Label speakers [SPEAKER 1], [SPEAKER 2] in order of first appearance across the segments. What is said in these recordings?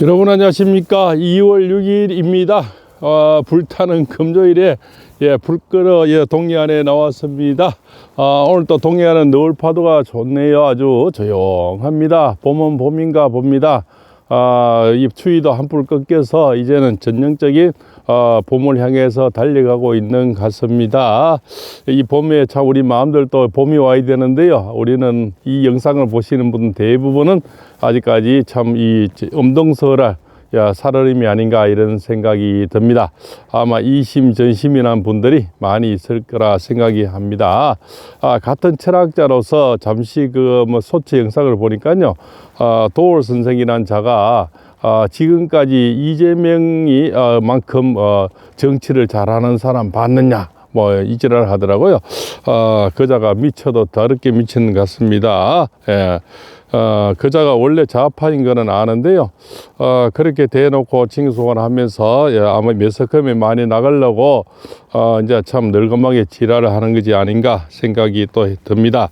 [SPEAKER 1] 여러분 안녕하십니까? 2월 6일입니다. 어, 불타는 금요일에 예, 불 끄러 예, 동해안에 나왔습니다. 아, 오늘 또 동해안은 노을 파도가 좋네요. 아주 조용합니다. 봄은 봄인가 봅니다. 아, 이 추위도 한풀 꺾여서 이제는 전형적인 어, 봄을 향해서 달려가고 있는 것 같습니다. 이 봄에 참 우리 마음들도 봄이 와야 되는데요. 우리는 이 영상을 보시는 분 대부분은 아직까지 참 이 엄동설할 야, 살얼음이 아닌가 이런 생각이 듭니다. 아마 이심 전심이란 분들이 많이 있을 거라 생각이 합니다. 아, 같은 철학자로서 잠시 그 뭐 소체 영상을 보니까요. 아, 도올 선생이란 자가 아, 지금까지 이재명이 어, 만큼 어, 정치를 잘하는 사람 봤느냐 뭐 이지랄 하더라고요. 어, 그자가 미쳐도 더럽게 미치는 것 같습니다. 예. 어, 그자가 원래 좌파인 거는 아는데요. 어, 그렇게 대놓고 칭송을 하면서 예, 아마 매석함에 많이 나가려고 어, 이제 참 늙음하게 지랄을 하는 것이 아닌가 생각이 또 듭니다.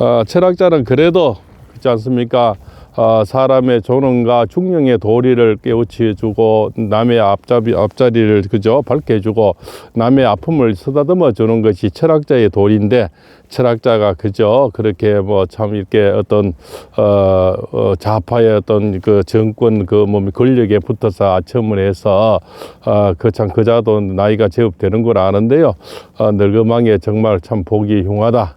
[SPEAKER 1] 어, 철학자는 그래도 그렇지 않습니까? 어, 사람의 존엄과 중령의 도리를 깨우쳐 주고 남의 앞자리, 앞자리를 그죠 밝게 해주고 남의 아픔을 쓰다듬어 주는 것이 철학자의 도리인데 철학자가 그죠 그렇게 뭐 참 이렇게 어떤 어, 어 좌파의 어떤 그 정권 그몸 권력에 붙어서 아첨을 해서 어 그참 그자도 나이가 제법 되는 걸 아는데요. 어, 늙음왕에 정말 참 보기 흉하다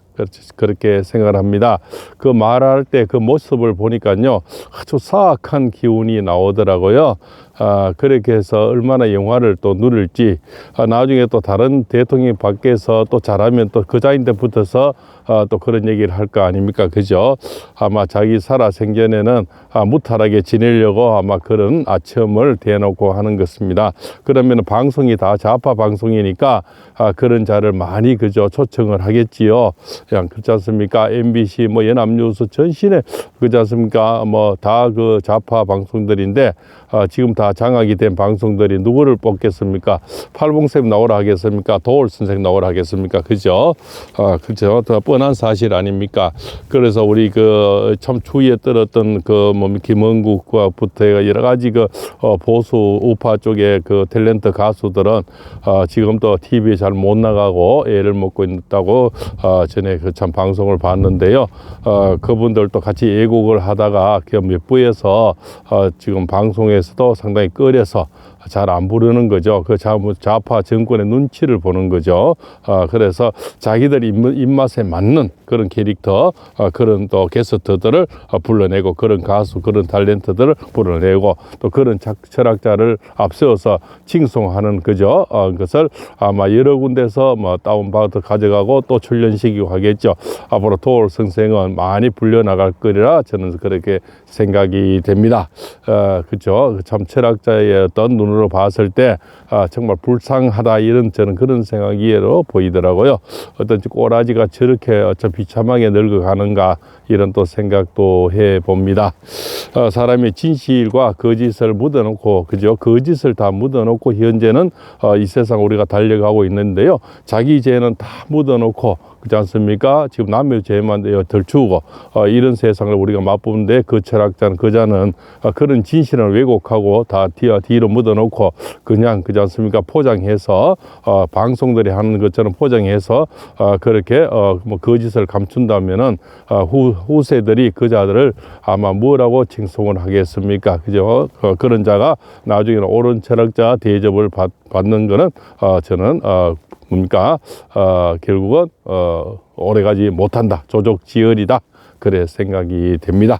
[SPEAKER 1] 그렇게 생각을 합니다. 그 말할 때 그 모습을 보니까요, 아주 사악한 기운이 나오더라고요. 아, 그렇게 해서 얼마나 영화를 또 누릴지, 아, 나중에 또 다른 대통령 밖에서 또 잘하면 또 그 자인데 붙어서 아, 또 그런 얘기를 할 거 아닙니까? 그죠? 아마 자기 살아 생전에는 아, 무탈하게 지내려고 아마 그런 아첨을 대놓고 하는 것입니다. 그러면 방송이 다 좌파 방송이니까 아, 그런 자를 많이 그저 초청을 하겠지요. 그냥 그렇지 않습니까? MBC 뭐 연합뉴스 전신에 그렇지 않습니까? 뭐 다 그 좌파 방송들인데 아, 지금 다 장악이 된 방송들이 누구를 뽑겠습니까? 팔봉쌤 나오라 하겠습니까? 도올 선생 나오라 하겠습니까? 그죠? 아, 그죠? 더 뻔한 사실 아닙니까? 그래서 우리 그 참 추위에 떨었던 그뭐 김원국과부터 여러 가지 그 어, 보수 우파 쪽의 그 탤런트 가수들은 어, 지금 또 TV에 잘 못 나가고 애를 먹고 있다고 어, 전에 그 참 방송을 봤는데요. 어, 그분들도 같이 애국을 하다가 그 몇 부에서 어, 지금 방송에서도 상당히 꺼려서 잘 안 부르는 거죠. 그 좌- 좌파 정권의 눈치를 보는 거죠. 어, 그래서 자기들 입- 입맛에 맞는 그런 캐릭터, 어, 그런 또 게스트들을 어, 불러내고 그런 가수, 그런 탤런트들을 불러내고 또 그런 작- 철학자를 앞세워서 칭송하는 그죠. 어, 것을 아마 여러 군데서 뭐 다운받아 가져가고 또 출연시키고 하겠죠. 앞으로 도올 선생은 많이 불려나갈 거리라 저는 그렇게 생각이 됩니다. 어, 그죠. 참 철학자의 어떤 눈 으로 봤을 때 아, 정말 불쌍하다 이런 저는 그런 생각이로 보이더라고요. 어떤 꼬라지가 저렇게 어쩜 비참하게 늙어가는가 이런 또 생각도 해 봅니다. 어, 사람의 진실과 거짓을 묻어놓고 그죠 거짓을 다 묻어놓고 현재는 어, 이 세상 우리가 달려가고 있는데요. 자기 죄는 다 묻어놓고 그렇지 않습니까? 지금 남의 죄만 덜 추고 어, 이런 세상을 우리가 맛보는데 그 철학자는 그자는 어, 그런 진실을 왜곡하고 다 뒤, 뒤로 묻어놓고 그냥 그렇지 않습니까? 포장해서 어, 방송들이 하는 것처럼 포장해서 어, 그렇게 어, 뭐 거짓을 감춘다면은 어, 후, 후세들이 그자들을 아마 뭐라고 칭송을 하겠습니까? 그죠? 어, 그런 자가 나중에는 옳은 철학자 대접을 받, 받는 거는 어, 저는 어, 뭡니까? 어, 결국은 어, 오래가지 못한다. 조족지혈이다. 그래 생각이 됩니다.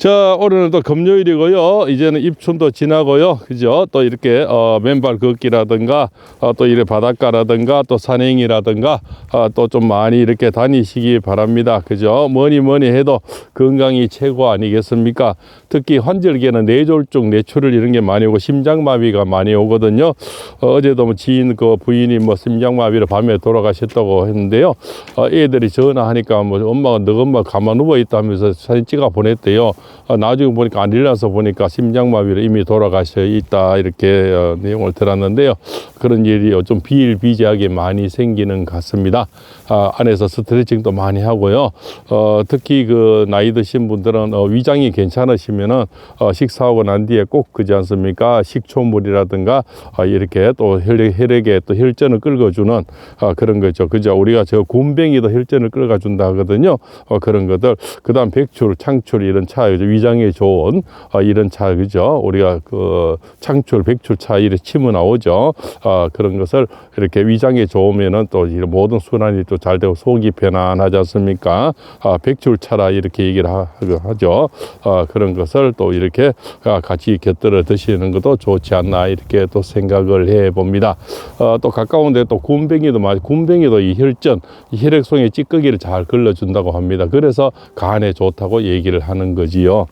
[SPEAKER 1] 자, 오늘은 또 금요일이고요. 이제는 입춘도 지나고요. 그죠? 또 이렇게 어, 맨발 걷기라든가 어, 또 이래 바닷가라든가 또 산행이라든가 어, 또좀 많이 이렇게 다니시기 바랍니다. 그죠? 뭐니 뭐니 해도 건강이 최고 아니겠습니까? 특히 환절기에는 뇌졸중, 뇌출혈 이런 게 많이 오고 심장마비가 많이 오거든요. 어, 제도뭐 지인 그 부인이 뭐 심장마비로 밤에 돌아가셨다고 했는데요. 어, 애들이 전화하니까 뭐 엄마가 너 엄마 가만 누워 있다면서 사진 찍어 보냈대요. 어, 나중에 보니까 안 일어나서 보니까 심장마비로 이미 돌아가셔 있다 이렇게 어, 내용을 들었는데요. 그런 일이 좀 비일비재하게 많이 생기는 것 같습니다. 아, 안에서 스트레칭도 많이 하고요. 어, 특히 그 나이 드신 분들은 어, 위장이 괜찮으시면은 어, 식사하고 난 뒤에 꼭 그지 않습니까? 식초물이라든가 어, 이렇게 또 혈액, 혈액에 또 혈전을 끌어주는 어, 그런 거죠. 그죠? 우리가 저 곰뱅이도 혈전을 끌어준다 하거든요. 어, 그런 것들. 그 다음 백출, 창출 이런 차, 그죠? 위장에 좋은 어, 이런 차, 그죠? 우리가 그 창출, 백출 차 이렇게 치면 나오죠. 어, 그런 것을 이렇게 위장에 좋으면은 또 모든 순환이 또 잘 되고 속이 편안하지 않습니까? 아, 백출차라 이렇게 얘기를 하, 하죠. 아, 그런 것을 또 이렇게 아, 같이 곁들여 드시는 것도 좋지 않나 이렇게 또 생각을 해 봅니다. 어, 또 가까운데 또 군뱅이도 많이 군뱅이도 이 혈전, 이 혈액송에 찌꺼기를 잘 걸러준다고 합니다. 그래서 간에 좋다고 얘기를 하는 거지요. All.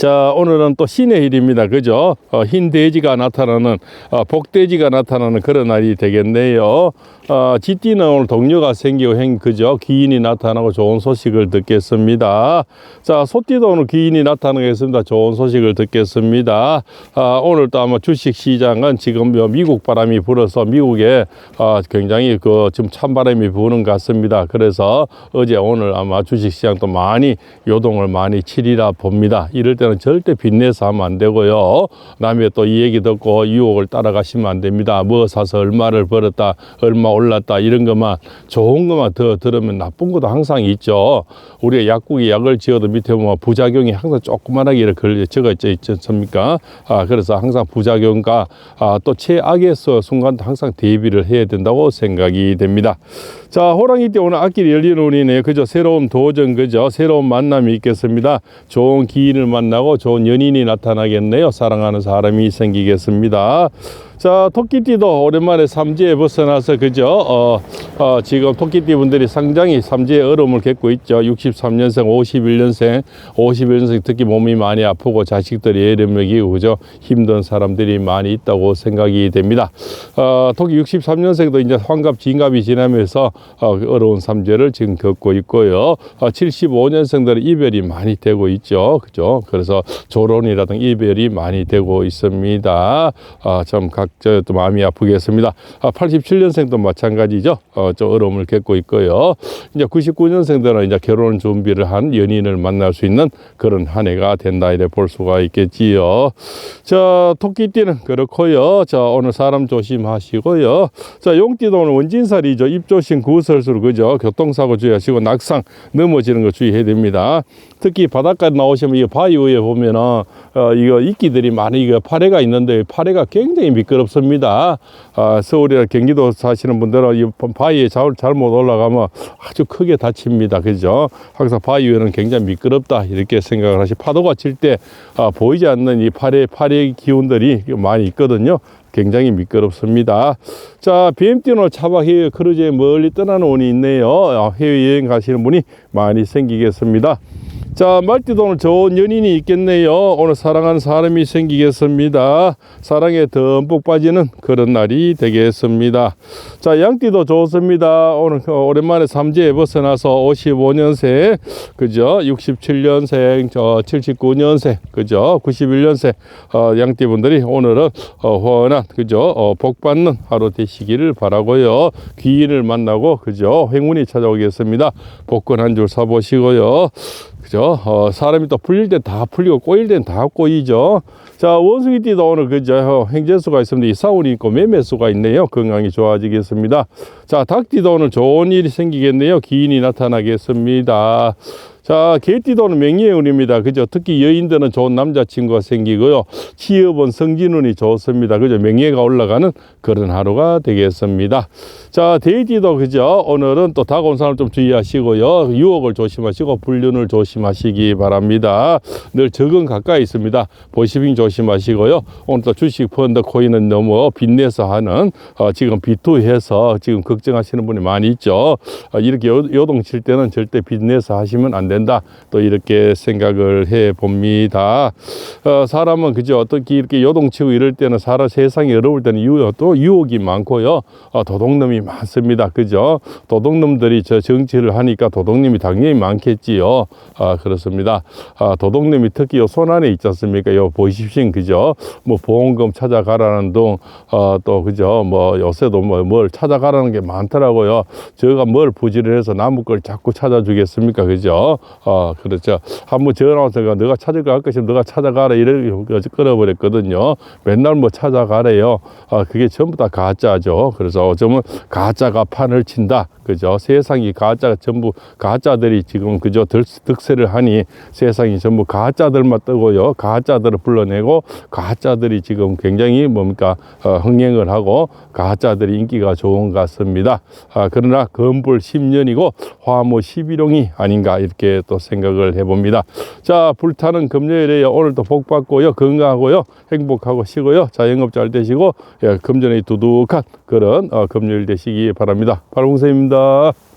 [SPEAKER 1] 자, 오늘은 또 신의 일입니다. 그죠? 어, 흰 돼지가 나타나는, 어, 복돼지가 나타나는 그런 날이 되겠네요. 어, 쥐띠는 오늘 동료가 생기고 행, 그죠? 귀인이 나타나고 좋은 소식을 듣겠습니다. 자, 소띠도 오늘 귀인이 나타나겠습니다. 좋은 소식을 듣겠습니다. 아, 오늘 또 아마 주식 시장은 지금 뭐 미국 바람이 불어서 미국에 어, 굉장히 그 지금 찬바람이 부는 것 같습니다. 그래서 어제 오늘 아마 주식 시장도 많이 요동을 많이 치리라 봅니다. 이럴 때는 절대 빚내서 하면 안 되고요. 남의 또 이 얘기 듣고 유혹을 따라가시면 안 됩니다. 뭐 사서 얼마를 벌었다, 얼마 올랐다 이런 것만 좋은 것만 더 들으면 나쁜 것도 항상 있죠. 우리가 약국에 약을 지어도 밑에 보면 부작용이 항상 조그만하게 이렇게 걸려 적어 있지 않습니까? 아, 그래서 항상 부작용과 아, 또 최악에서 순간도 항상 대비를 해야 된다고 생각이 됩니다. 자, 호랑이 때 오늘 앞길이 열리는 운이네요. 그죠? 새로운 도전, 그죠? 새로운 만남이 있겠습니다. 좋은 기인을 만나고 좋은 연인이 나타나겠네요. 사랑하는 사람이 생기겠습니다. 자, 토끼띠도 오랜만에 삼지에 벗어나서, 그죠? 어, 어, 지금 토끼띠 분들이 상당히 삼지의 어려움을 겪고 있죠. 63년생, 51년생, 51년생 특히 몸이 많이 아프고 자식들이 예를 먹이고, 그죠? 힘든 사람들이 많이 있다고 생각이 됩니다. 어, 토끼 63년생도 이제 환갑, 진갑이 지나면서 어, 그 어려운 삼재를 지금 겪고 있고요. 어, 75년생들은 이별이 많이 되고 있죠. 그죠? 그래서 조론이라든가 이별이 많이 되고 있습니다. 아, 참각 자또 마음이 아프겠습니다. 아, 87년생도 마찬가지죠. 어, 좀 어려움을 겪고 있고요. 이제 99년생들은 이제 결혼 준비를 한 연인을 만날 수 있는 그런 한 해가 된다 이래 볼 수가 있겠지요. 자, 토끼띠는 그렇고요. 자, 오늘 사람 조심하시고요. 자, 용띠도 오늘 원진살이죠. 입조신 구설수로 그죠? 교통사고 주의하시고 낙상 넘어지는 거 주의해야 됩니다. 특히 바닷가 나오시면 이 바위 위에 보면은 어, 이거 이끼들이 많이 이거 파래가 있는데 파래가 굉장히 미끄 럽습니다. 아, 서울이나 경기도 사시는 분들은 이 바위에 잘, 잘못 올라가면 아주 크게 다칩니다. 그죠? 항상 바위 위에는 굉장히 미끄럽다 이렇게 생각을 하시. 파도가 칠때 아, 보이지 않는 이 파래 파래 기운들이 많이 있거든요. 굉장히 미끄럽습니다. 자, BMT는 차박 해외 크루즈에 멀리 떠나는 운이 있네요. 아, 해외여행 가시는 분이 많이 생기겠습니다. 자, 말띠도 오늘 좋은 연인이 있겠네요. 오늘 사랑하는 사람이 생기겠습니다. 사랑에 듬뿍 빠지는 그런 날이 되겠습니다. 자, 양띠도 좋습니다. 오늘 어, 오랜만에 삼지에 벗어나서 55년생, 그죠? 67년생, 저 79년생, 그죠? 91년생, 어, 양띠 분들이 오늘은 어, 환한, 그죠? 어, 복 받는 하루 되시기를 바라고요. 귀인을 만나고, 그죠? 행운이 찾아오겠습니다. 복권 한 줄 사보시고요. 그죠? 어, 사람이 또 풀릴 때다 풀리고 꼬일 땐 다 꼬이죠. 자, 원숭이띠도 오늘 그죠? 어, 행재수가 있습니다. 이 사운이 있고 매매수가 있네요. 건강이 좋아지겠습니다. 자, 닭띠도 오늘 좋은 일이 생기겠네요. 기인이 나타나겠습니다. 자, 개띠도 오늘 명예의 운입니다. 그죠? 특히 여인들은 좋은 남자친구가 생기고요. 취업은 성진운이 좋습니다. 그죠? 명예가 올라가는 그런 하루가 되겠습니다. 자, 데이지도 그죠? 오늘은 또 다가온 사람 좀 주의하시고요. 유혹을 조심하시고 불륜을 조심하시기 바랍니다. 늘 적은 가까이 있습니다. 보시빙 조심하시고요. 오늘 또 주식 펀드 코인은 너무 빚내서 하는 어, 지금 비투해서 지금 걱정하시는 분이 많이 있죠. 어, 이렇게 요, 요동칠 때는 절대 빚내서 하시면 안 된다. 된다. 또 이렇게 생각을 해 봅니다. 어, 사람은 그죠 어떻게 이렇게 요동치고 이럴 때는 살아 세상이 어려울 때는 유혹 또 유혹이 많고요. 어, 도둑놈이 많습니다. 그죠? 도둑놈들이 저 정치를 하니까 도둑님이 당연히 많겠지요. 아, 그렇습니다. 아, 도둑님이 특히 요 손안에 있지 않습니까? 요 보십시오. 그죠? 뭐 보험금 찾아가라는 둥, 어, 또 그죠? 뭐 요새도 뭐 뭘 찾아가라는 게 많더라고요. 저가 뭘 부지를 해서 남의 걸 자꾸 찾아주겠습니까? 그죠? 어, 그렇죠. 한번 전화 와서 너가 찾아갈 것이면 너가 찾아가라 이렇게 끌어버렸거든요. 맨날 뭐 찾아가래요. 아, 그게 전부 다 가짜죠. 그래서 어쩌면 가짜가 판을 친다. 그죠? 세상이 가짜가 전부 가짜들이 지금 그저 들, 득세를 하니 세상이 전부 가짜들만 뜨고요. 가짜들을 불러내고 가짜들이 지금 굉장히 뭡니까 어, 흥행을 하고 가짜들이 인기가 좋은 것 같습니다. 아, 그러나 건불 10년이고 화무 11홍이 아닌가 이렇게 또 생각을 해봅니다. 자 불타는 금요일에 오늘도 복 받고요 건강하고요 행복하고 쉬고요 자 영업 잘 되시고 예, 금전에 두둑한 그런 어, 금요일 되시기 바랍니다. 발봉쌤입니다. Allah.